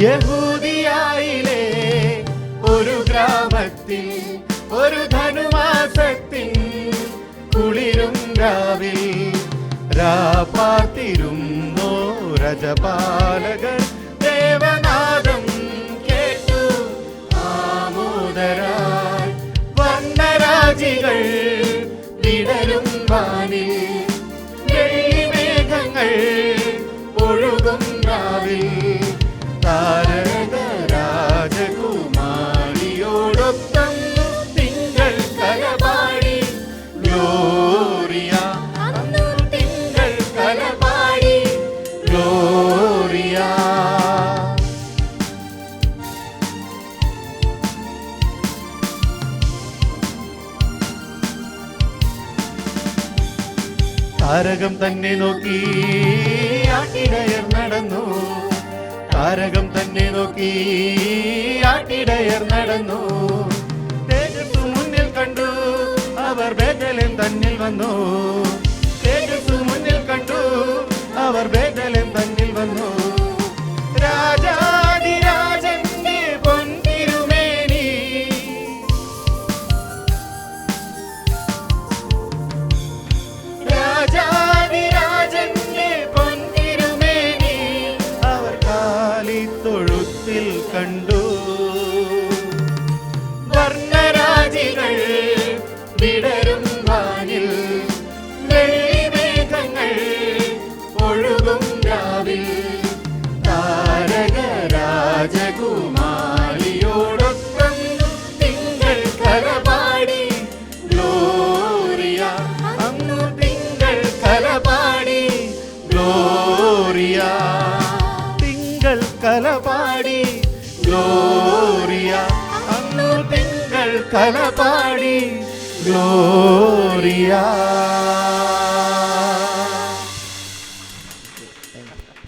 യഹൂദിയായിലെ ഒരു ഗ്രാമത്തിൽ ഒരു ധനുമാസത്തിൻ കുളിരും രാവിൽ രാപ്പാത്തിരുന്നോ രജപാലകർ ദേവനാദം കേട്ടു. ആമോദരായി വർണരാജികൾ വിടരും വാനിൽ. താരകം തന്നെ നോക്കി ആട്ടിടയർ നടന്നു. താരകം തന്നെ നോക്കി ആട്ടിടയർ നടന്നു. തേജസ് മുന്നിൽ കണ്ടു അവർ ബേദലൻ തന്നിൽ വന്നു. തേജസ് മുന്നിൽ കണ്ടു അവർ ബേദലൻ തന്നിൽ വന്നു. കണ്ടു. വർണരാജികൾ വിടരും വാനിൽ വെള്ളിമേഘങ്ങൾ ഒഴുകും രാവിൽ. താരക രാജകുമാരിയോടൊപ്പം തിങ്കൾ കലപാടി ഗ്ലോറിയ അന്നു തിങ്കൾ കലപാടി ഗ്ലോറിയ. തിങ്കൾ കലപാടി ഗ്ലോറിയ അന്നു തിങ്കൾ കലപാടി ഗ്ലോറിയ